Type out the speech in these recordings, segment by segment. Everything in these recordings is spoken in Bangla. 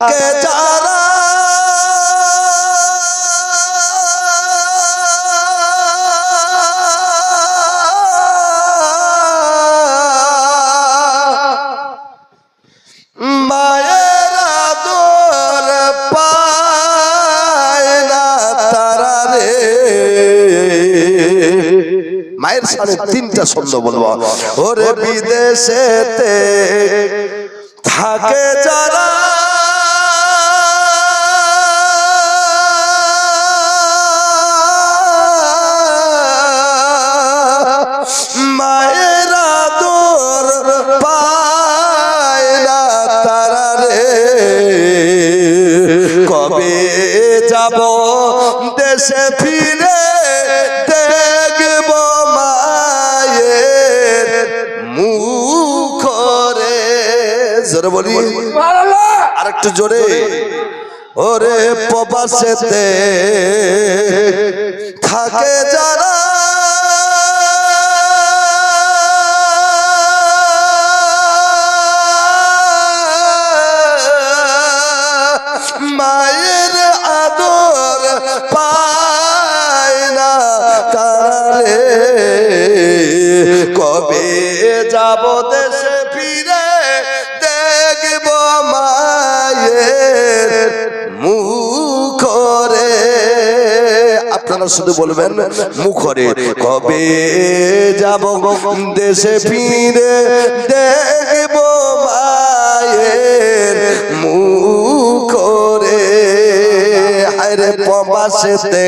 কে যারা মায়ের সাড়ে তিনটা শব্দ বলব। ওরে বিদেশেতে থাকে যারা। দেশে ফিরে দেখব মায়ের মুখ রে। জোরে বলি। আর একটু জোরে। ওরে প্রবাসেতে থাকে যারা যাব দেশে ফিরে দেখব মায়ের মুখরে। আপনারা শুধু বলবেন মুখরে। কবে যাব দেশে ফিরে দেখব মায়ের মুখরে। হায়রে প্রবাসেতে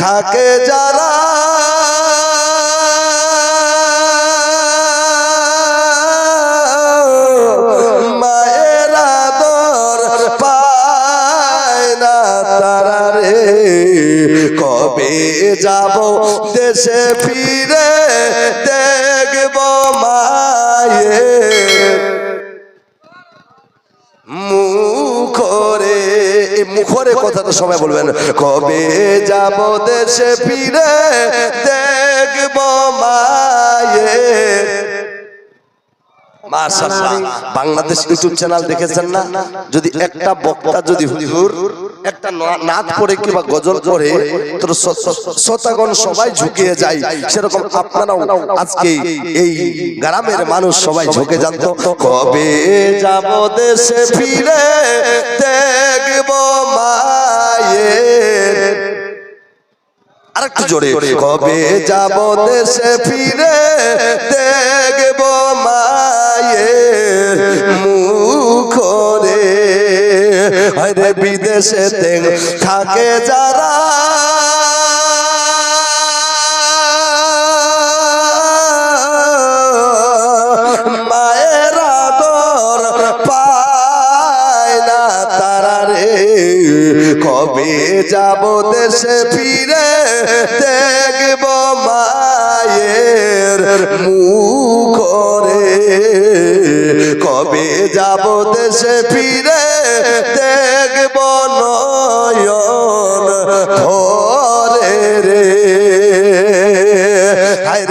থাকে যারা রে কবে যাব? দেশে ফিরে দেখব মায়ের মুখরে। মুখরে কথাটা সবাই বলবেন। কবে যাব? দেশে ফিরে দেখব মাশাআল্লাহ। বাংলাদেশ ইউটিউব চ্যানেল দেখেছেন না? যদি একটা বক্তা যদি হুজুর একটা না- পড়ে কিংবা গজল সবাই ঝুঁকিয়ে যায়। সেরকম আপনারাও আজকে এই গ্রামের মানুষ সবাই ঝুঁকে যান তো কবে যাব দেশে ফিরে দেখব মায়ের। আরেকটু জোরে কবে যাব দেশে ফিরে দেখব মায়ের। হরে বিদেশে থাকে যারা। কবে যাব দেশে ফিরে দেখব মায়ের মুখরে কবে যাব দেশে ফিরে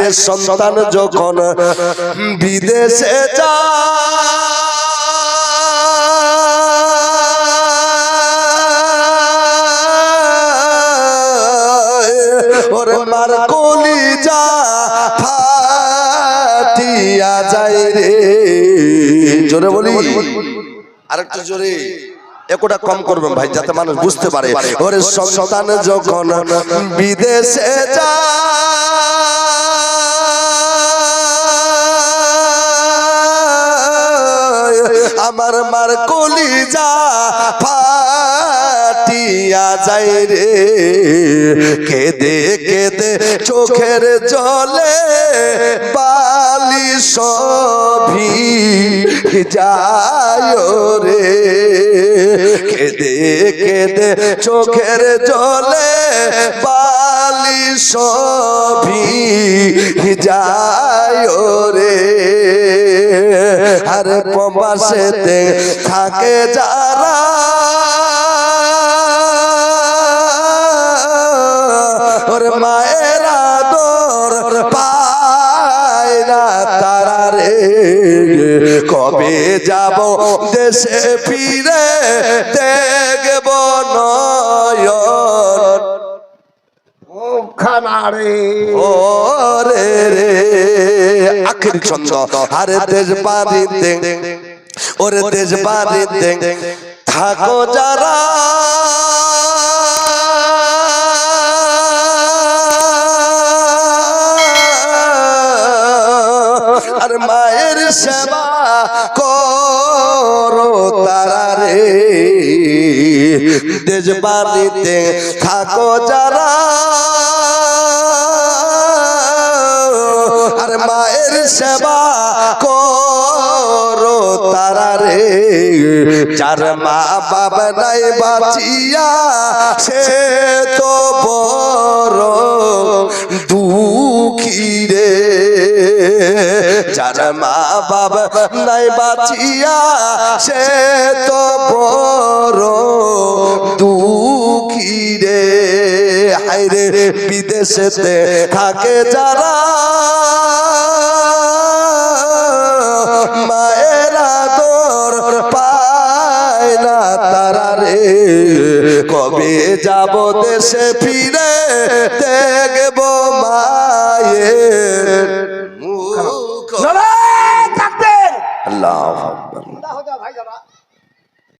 হায়রে সন্তান যখন বিদেশে যায়, ওরে মার কলি যা ফাটিয়া যায় রে। জোরে বলি। আরেকটু জোরে। একটা কম করবেন ভাই, যাতে মানুষ বুঝতে পারে। ওরে সন্তান যখন বিদেশে যায় আমার মার কলি যা ফাটিয়া যায় রে। কেদে কেদে চোখের জলে বালি সভি যায় রে। কেদে কেদে চোখের জলে বালি সভি যায় রে। আর প্রবাসেতে থাকে যারা। ওর মায়ের আদর পায় না তারা রে। কবে যাব দেশে ফিরে দেখব নয়ন? খানা রে। ও রে। রে আখির ছন্দ, আরে দেশ বাড়িতে ওরে দেশ বাড়িতে থাকো যারা। আর মায়ের সেবা করো তারা রে। দেশ বাড়িতে থাকো যারা। সেবা করো তারা রে। যার মা বাবা নাই বাঁচিয়া, সে তো বড় দুঃখী রে। যার মা বাবা নাই বাঁচিয়া, সে তো বড় দুঃখী রে। হাইরে বিদেশেতে থাকে যারা। কবে যাব দেশে ফিরে দেখব মায়ের মুখ। আল্লাহ।